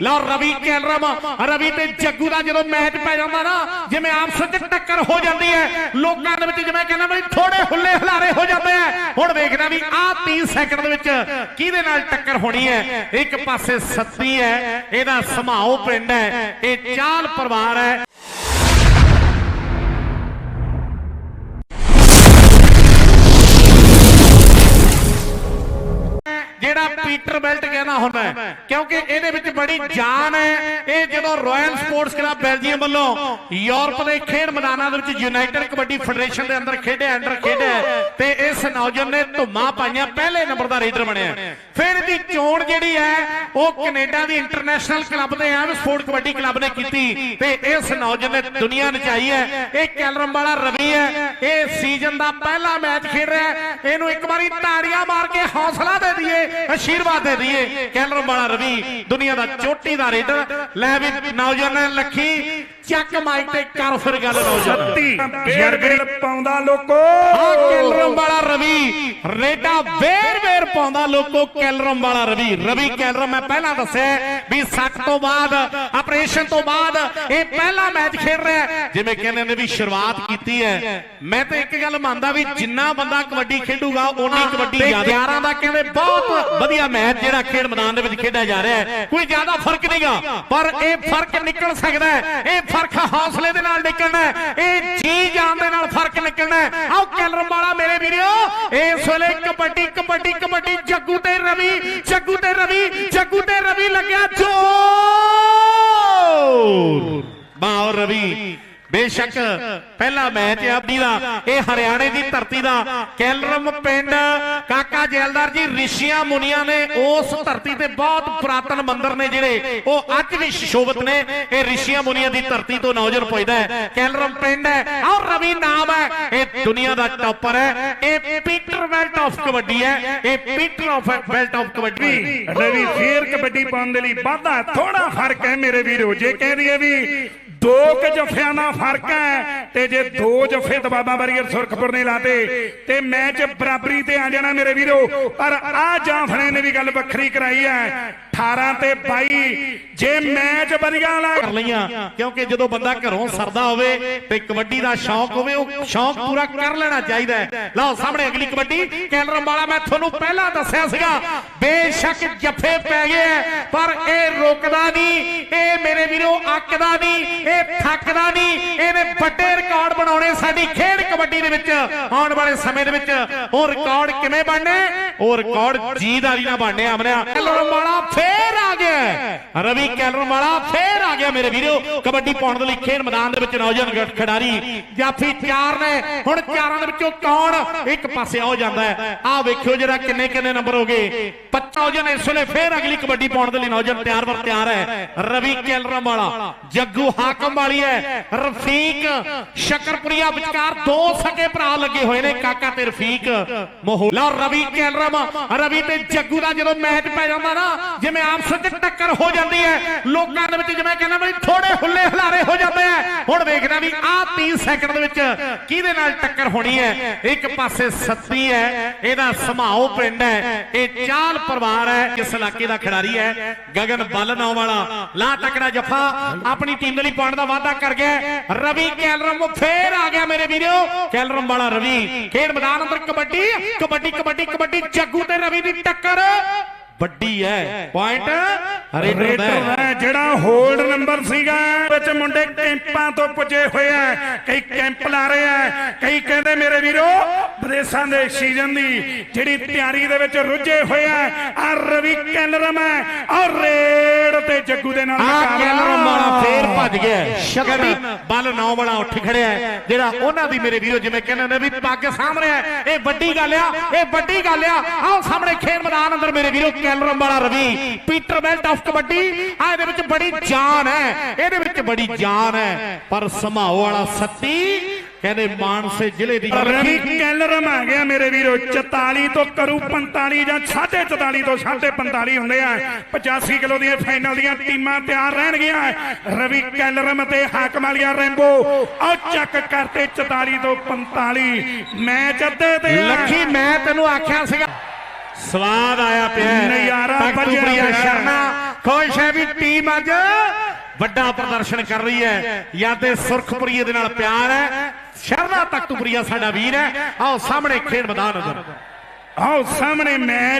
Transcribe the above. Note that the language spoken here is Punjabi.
ਲਓ ਰਵੀ ਕੈਲਰਮ ਰਵੀ ਤੇ ਜੱਗੂ ਦਾ ਜਦੋਂ ਮੈਚ ਪੈ ਜਾਂਦਾ ਨਾ ਜਿਵੇਂ ਆਪਸ ਵਿੱਚ ਟੱਕਰ ਹੋ ਜਾਂਦੀ ਹੈ ਲੋਕਾਂ ਦੇ ਵਿੱਚ ਜਿਵੇਂ ਕਹਿੰਦਾ ਬਈ ਥੋੜੇ ਹੁੱਲੇ ਹੁਲਾਰੇ ਹੋ ਜਾਂਦੇ ਆ। ਹੁਣ ਵੇਖਣਾ ਵੀ ਆਹ 30 ਸੈਕਿੰਡ ਦੇ ਵਿੱਚ ਕਿਹਦੇ ਨਾਲ ਟੱਕਰ ਹੋਣੀ ਹੈ? ਇੱਕ ਪਾਸੇ ਸੱਤੀ ਹੈ ਇਹਦਾ ਸਮਾਓ ਪਿੰਡ ਹੈ ਇਹ ਚਾਲ ਪਰਿਵਾਰ ਹੈ। ਜਿਹੜਾ ਪੀਟਰ ਬੈਲਟ ਕਹਿੰਦਾ ਹੁੰਦਾ ਹੈ, ਕਿਉਂਕਿ ਇਹਦੇ ਵਿੱਚ ਬੜੀ ਜਾਨ ਹੈ। ਇਹ ਜਦੋਂ ਰਾਇਲ ਸਪੋਰਟਸ ਕਲੱਬ ਬੈਲਜੀਅਮ ਵੱਲੋਂ ਯੂਰਪ ਦੇ ਖੇਡ ਮੈਦਾਨਾਂ ਦੇ ਵਿੱਚ ਯੂਨਾਈਟਿਡ ਕਬੱਡੀ ਫੈਡਰੇਸ਼ਨ ਦੇ ਅੰਦਰ ਖੇਡਿਆ ਅੰਡਰ ਖੇਡਿਆ ਤੇ ਇਸ ਨੌਜਵਾਨ ਨੇ ਧੁੰਮਾਂ ਪਾਈਆਂ, ਪਹਿਲੇ ਨੰਬਰ ਦਾ ਰੇਡਰ ਬਣਿਆ ਫਿਰ ਇਹਦੀ ਚੋਣ ਜਿਹੜੀ ਹੈ, ਉਹ ਕੈਨੇਡਾ ਦੀ ਇੰਟਰਨੈਸ਼ਨਲ ਕਲੱਬ ਦੇ ਐਮ ਸਪੋਰਟ ਕਬੱਡੀ ਕਲੱਬ ਨੇ ਕੀਤੀ ਤੇ ਇਸ ਨੌਜਵਾਨ ਨੇ ਦੁਨੀਆ ਨਚਾਈ ਹੈ। ਇਹ ਕੈਲਰਮ ਵਾਲਾ ਰਵੀ ਹੈ। ਇਹ ਸੀਜ਼ਨ ਦਾ ਪਹਿਲਾ ਮੈਚ ਖੇਡ ਰਿਹਾ ਇਹਨੂੰ ਇੱਕ ਵਾਰੀ ਤਾੜੀਆਂ ਮਾਰ ਕੇ ਹੌਸਲਾ ਦੇ ਦਈਏ ਆਸ਼ੀਰਵਾਦ ਦੇ ਦਈਏ। ਕੈਲਰਮ ਵਾਲਾ ਰਵੀ ਦੁਨੀਆ ਦਾ ਚੋਟੀ ਦਾ ਰੇਡਰ। ਲੈ ਵੀ ਨੌਜਵਾਨ ਲੱਖੀ ਚੱਕ ਮਾਈਕ ਤੇ ਕਰ ਫਿਰ ਗੱਲ ਨੌਜਵਾਨ। ਸੱਤੀ ਬੇਰ ਪਾਉਂਦਾ ਲੋਕੋ। ਆ ਕੈਲਰਮ ਵਾਲਾ ਰਵੀ। ਰੇਡਾ ਵੇਰ ਵੇਰ ਪਾਉਂਦਾ ਲੋਕੋ ਕੈਲਰਮ ਵਾਲਾ ਰਵੀ। ਰਵੀ ਕੈਲਰਮ ਮੈਂ ਪਹਿਲਾਂ ਦੱਸਿਆ ਵੀ ਸੱਟ ਤੋਂ ਬਾਅਦ ਆਪਰੇਸ਼ਨ ਤੋਂ ਬਾਅਦ ਇਹ ਪਹਿਲਾ ਮੈਚ ਖੇਡ ਰਿਹਾ। ਜਿਵੇਂ ਕਹਿੰਦੇ ਨੇ ਵੀ ਸ਼ੁਰੂਆਤ ਕੀਤੀ ਹੈ। ਮੈਂ ਤਾਂ ਇੱਕ ਗੱਲ ਮੰਨਦਾ ਵੀ ਜਿੰਨਾ ਬੰਦਾ ਕਬੱਡੀ ਖੇਡੂਗਾ ਓਨੀ ਕਬੱਡੀ ਜ਼ਿਆਦਾ 11 ਦਾ ਕਹਿੰਦੇ ਬਹੁਤ ਵਧੀਆ ਮੈਚ ਜਿਹੜਾ ਖੇਡ ਮੈਦਾਨ ਦੇ ਵਿੱਚ ਖੇਡਿਆ ਜਾ ਰਿਹਾ ਹੈ। ਕੋਈ ਜ਼ਿਆਦਾ ਫ਼ਰਕ ਨਹੀਂਗਾ। ਪਰ ਇਹ ਫ਼ਰਕ ਨਿਕਲ ਸਕਦਾ ਹੈ। ਇਹ ਫ਼ਰਕ ਹੌਸਲੇ ਦੇ ਨਾਲ ਨਿਕਲਣਾ ਹੈ। ਇਹ ਜੀ ਜਾਨ ਦੇ ਨਾਲ ਫ਼ਰਕ ਨਿਕਲਣਾ ਹੈ। ਆਓ ਕੈਲਰਮ ਵਾਲਾ ਮੇਰੇ ਵੀਰੋ ਇਸ ਵੇਲੇ ਕਬੱਡੀ ਕਬੱਡੀ ਕਬੱਡੀ ਜੱਗੂ ਤੇ ਰਵੀ ਜੱਗੂ ਤੇ ਰਵੀ ਜੱਗੂ ਤੇ ਰਵੀ ਲੱਗਿਆ ਬਾਉ ਰਵੀ ਬੇਸ਼ੱਕ ਪਹਿਲਾ ਮੈਚ ਹੈ ਆਪਣੀ ਦਾ ਇਹ ਹਰਿਆਣੇ ਦੀ ਧਰਤੀ ਦਾ ਕੈਲਰਮ ਪਿੰਡ। ਕਾਕਾ ਜੈਲਦਾਰ ਜੀ ਰਿਸ਼ੀਆਂ ਮੁਨੀਆਂ ਨੇ ਉਸ ਧਰਤੀ ਤੇ ਬਹੁਤ ਪੁਰਾਤਨ ਮੰਦਿਰ ਨੇ ਜਿਹੜੇ ਉਹ ਅੱਜ ਵੀ ਸ਼ੋਭਤ ਨੇ। ਇਹ ਰਿਸ਼ੀਆਂ ਮੁਨੀਆਂ ਦੀ ਧਰਤੀ ਤੋਂ ਨੌਜਵਾਨ ਪੁੱਜਦਾ ਹੈ। ਕੈਲਰਮ ਪਿੰਡ ਹੈ। ਔਰ ਰਵੀ ਨਾਮ ਹੈ। ਇਹ ਦੁਨੀਆ ਦਾ ਟੌਪਰ ਹੈ। ਇਹ ਪੀਟਰ ਬੈਲਟ ਆਫ ਕਬੱਡੀ ਹੈ। ਇਹ Peter of belt of kabaddi. Ravi ਫੇਰ ਕਬੱਡੀ ਪਾਉਣ ਦੇ ਲਈ ਵਾਧਾ ਥੋੜਾ ਫ਼ਰਕ ਹੈ ਮੇਰੇ ਵੀਰੋ। ਜੇ ਕਹਿ ਦਈਏ ਵੀ ਦੋ ਕੁ ਜਫਿਆਂ ਦਾ ਫ਼ਰਕ ਹੈ ਤੇ ਜੇ ਦੋ ਜਫੇ ਦਬਾਬਾ ਬਰੀਅਰ ਸੁਰਖਪੁਰ ਨੇ ਲਾਤੇ ਤੇ ਮੈਚ ਬਰਾਬਰੀ ਤੇ ਆ ਜਾਣਾ ਮੇਰੇ ਵੀਰੋ। ਪਰ ਆ ਜਾਫਣੇ ਨੇ ਵੀ ਗੱਲ ਵੱਖਰੀ ਕਰਾਈ ਹੈ। 18 ਤੇ 22 ਜੇ ਮੈਚ ਵਧੀਆ ਲਾ ਕਰ ਲਈਆਂ, ਕਿਉਂਕਿ ਜਦੋਂ ਬੰਦਾ ਘਰੋਂ ਸਰਦਾ ਹੋਵੇ ਤੇ ਕਬੱਡੀ ਦਾ ਸ਼ੌਂਕ ਹੋਵੇ, ਉਹ ਸ਼ੌਂਕ ਪੂਰਾ ਕਰ ਲੈਣਾ ਚਾਹੀਦਾ ਹੈ। ਲਓ, ਸਾਹਮਣੇ ਅਗਲੀ ਕਬੱਡੀ। ਕੈਲਰਮ ਵਾਲਾ, ਮੈਂ ਤੁਹਾਨੂੰ ਪਹਿਲਾਂ ਦੱਸਿਆ ਸੀਗਾ, ਬੇਸ਼ੱਕ ਜੱਫੇ ਪੈ ਗਏ ਪਰ ਇਹ ਰੁਕਦਾ ਨਹੀਂ, ਇਹ ਅੱਕਦਾ ਨਹੀਂ, ਇਹ ਥੱਕਦਾ ਨਹੀਂ। ਇਹਨੇ ਵੱਡੇ ਰਿਕਾਰਡ ਬਣਾਉਣੇ ਸਾਡੀ ਖੇਡ ਕਬੱਡੀ ਦੇ ਵਿੱਚ। ਆਉਣ ਵਾਲੇ ਸਮੇਂ ਦੇ ਵਿੱਚ ਉਹ ਰਿਕਾਰਡ ਕਿਵੇਂ ਬਣਨੇ? ਉਹ ਰਿਕਾਰਡ ਜੀਦਾਰੀ ਨਾਲ ਬਣਨੇ ਆਮਨਿਆ ਕੈਲਰਮ ਵਾਲਾ ਫੇਰ ਗਿਆ ਰਵੀ ਕੈਲਰਮ ਵਾਲਾ ਫੇਰ ਆ ਗਿਆ ਮੇਰੇ ਵੀਰੋ। ਕਬੱਡੀ ਪਾਉਣ ਦੇ ਲਈ ਖੇਡ ਮੈਦਾਨ ਦੇ ਵਿੱਚ ਨੌਜਵਾਨ ਖਿਡਾਰੀ ਜਾਫੀ ਚਾਰ ਨੇ। ਹੁਣ ਚਾਰਾਂ ਦੇ ਵਿੱਚੋਂ ਕੌਣ ਇੱਕ ਪਾਸੇ ਹੋ ਜਾਂਦਾ ਹੈ? ਆਹ ਵੇਖਿਓ ਜਿਹੜਾ ਕਿੰਨੇ ਕਿੰਨੇ ਨੰਬਰ ਹੋ ਗਏ। 25 ਨੌਜਵਾਨ ਇਸ ਵੇਲੇ ਫੇਰ ਅਗਲੀ ਕਬੱਡੀ ਪਾਉਣ ਦੇ ਲਈ ਨੌਜਵਾਨ ਤਿਆਰ ਵਰ ਤਿਆਰ ਹੈ। ਰਵੀ ਕੈਲਰਮ ਵਾਲਾ ਜੱਗੂ ਹਾਕਮ ਵਾਲੀ ਹੈ। ਰਫੀਕ ਸ਼ਕਰਪੁਰੀਆ ਵਿਚਕਾਰ ਦੋ ਸਕੇ ਭਰਾ ਲੱਗੇ ਹੋਏ ਨੇ, ਕਾਕਾ ਤੇ ਰਫੀਕ ਮੋਹਲਾ ਰਵੀ ਕੈਲਰਮ, ਰਵੀ ਤੇ ਜੱਗੂ ਦਾ ਜਦੋਂ ਮੈਚ ਪੈ ਜਾਂਦਾ ਨਾ, ਜਿਵੇਂ ਆਪਸ ਵਿੱਚ ਟੱਕਰ ਹੋ ਜਾਂਦੀ ਹੈ। ਲੋਕਾਂ ਦੇ ਵਿੱਚ ਜਿਵੇਂ ਕਹਿੰਦਾ ਬਈ ਥੋੜੇ ਹੁੱਲੇ ਹੁਲਾਰੇ ਹੋ ਜਾਂਦੇ ਆ। ਹੁਣ ਵੇਖਣਾ ਵੀ ਆਹ 30 ਸੈਕਿੰਡ ਦੇ ਵਿੱਚ ਕਿਹਦੇ ਨਾਲ ਟੱਕਰ ਹੋਣੀ ਹੈ? ਇੱਕ ਪਾਸੇ ਸੱਤੀ ਹੈ, ਇਹਦਾ ਸਮਾਓ ਪਿੰਡ ਹੈ। ਇਹ ਚਾਲ ਪਰਿਵਾਰ ਹੈ ਕਿਸ ਇਲਾਕੇ ਦਾ ਖਿਡਾਰੀ ਹੈ, ਗਗਨ ਬੱਲ ਵਾਲਾ। ਲਾ ਟੱਕਰਾ ਜੱਫਾ, ਆਪਣੀ ਟੀਮ ਦੇ ਲਈ ਪਾਉਣ ਦਾ ਵਾਅਦਾ ਕਰ ਗਿਆ। ਰਵੀ ਕੈਲਰਮ ਫੇਰ ਆ ਗਿਆ ਮੇਰੇ ਵੀਰੋ। ਕੈਲਰਮ ਵਾਲਾ ਰਵੀ, ਖੇਡ ਮੈਦਾਨ ਅੰਦਰ ਕਬੱਡੀ ਕਬੱਡੀ ਕਬੱਡੀ ਕਬੱਡੀ ਜੱਗੂ ਤੇ ਰਵੀ ਦੀ ਟੱਕਰ। ਵੱਡੀ ਹੈ। ਪੁਆਇੰਟ ਰੇਡਰ ਹੈ। ਜਿਹੜਾ ਹੋਲਡ ਨੰਬਰ ਸੀਗਾ ਵਿੱਚ ਮੁੰਡੇ ਕੈਂਪਾਂ ਤੋਂ ਪੁੱਜੇ ਹੋਏ ਆ ਕਈ ਕੈਂਪ ਲਾ ਰਹੇ ਆ ਕਈ ਕਹਿੰਦੇ ਮੇਰੇ ਵੀਰੋ ਵਿਦੇਸ਼ਾਂ ਦੇ ਸੀਜ਼ਨ ਦੀ ਜਿਹੜੀ ਤਿਆਰੀ ਦੇ ਵਿੱਚ ਰੁੱਝੇ ਹੋਏ ਆ ਆ ਰਵੀ ਕੈਲਰਮ ਹੈ ਔਰ ਰੇਡ ਤੇ ਜੱਗੂ ਦੇ ਨਾਲ ਆ। ਕੈਲਰਮ ਵਾਲਾ ਫੇਰ ਭੱਜ ਗਿਆ ਸ਼ਕਰ ਬਲ ਨੌ ਵਾਲਾ ਉੱਠ ਖੜਿਆ। ਜਿਹੜਾ ਉਹਨਾਂ ਦੀ ਮੇਰੇ ਵੀਰੋ ਜਿਵੇਂ ਕਹਿੰਦੇ ਨੇ ਵੀ ਪੱਗ ਸਾਹਮਣੇ ਹੈ। ਇਹ ਵੱਡੀ ਗੱਲ ਆ ਇਹ ਵੱਡੀ ਗੱਲ ਆ। ਆਓ ਸਾਹਮਣੇ ਖੇਡ ਮੈਦਾਨ ਅੰਦਰ ਮੇਰੇ ਵੀਰੋ ਕੈਲਰਮ ਵਾਲਾ Ravi Peter belt of kabaddi ਆ ਇਹਦੇ ਵਿੱਚ ਬੜੀ ਜਾਨ ਹੈ ਇਹਦੇ ਵਿੱਚ ਬੜੀ ਜਾਨ ਹੈ ਪਰ ਸਮਾਓ ਵਾਲਾ ਸੱਤੀ ਕਹਿੰਦੇ ਮਾਨਸੇ ਜ਼ਿਲ੍ਹੇ ਦੀ ਰਵੀ ਕੈਲਰਮ ਆ ਗਿਆ ਮੇਰੇ ਵੀਰੋ 44 ਤੋਂ ਕਰੂ 45 ਜਾਂ 44 ਤੋਂ 45 ਹੁੰਦੇ ਆ। 85 ਕਿਲੋ ਦੀਆਂ ਫਾਈਨਲ ਦੀਆਂ ਟੀਮਾਂ ਤਿਆਰ ਰਹਿਣਗੀਆਂ। ਰਵੀ ਕੈਲਰਮ ਤੇ ਹਾਕਮ ਵਾਲੀਆ ਰੈਂਬੋ ਆ ਚੱਕ ਕਰਤੇ 44 ਤੋਂ 45 ਮੈਚ ਅੱਧੇ ਤੇ। ਲੱਖੀ ਮੈਂ ਤੈਨੂੰ ਆਖਿਆ ਸੀਗਾ। ਸਵਾਦ ਆਇਆ ਪਿਆ। ਨਜ਼ਾਰਾ ਹੈ। ਸ਼ਰਮਾ ਖੁਸ਼ ਹੈ ਵੀ ਟੀਮ ਅੱਜ ਵੱਡਾ ਪ੍ਰਦਰਸ਼ਨ ਕਰ ਰਹੀ ਹੈ ਜਾਂ ਤੇ ਸੁਰਖਪੁਰੀਏ ਦੇ ਨਾਲ ਪਿਆਰ ਹੈ ਸ਼ਰਨਾ ਤਖਤਪੁਰੀਆ ਸਾਡਾ ਵੀਰ ਹੈ ਆਓ ਸਾਹਮਣੇ ਖੇਡ ਮੈਦਾਨ ਨਜ਼ਰ ਆਓ ਸਾਹਮਣੇ ਮੈਚ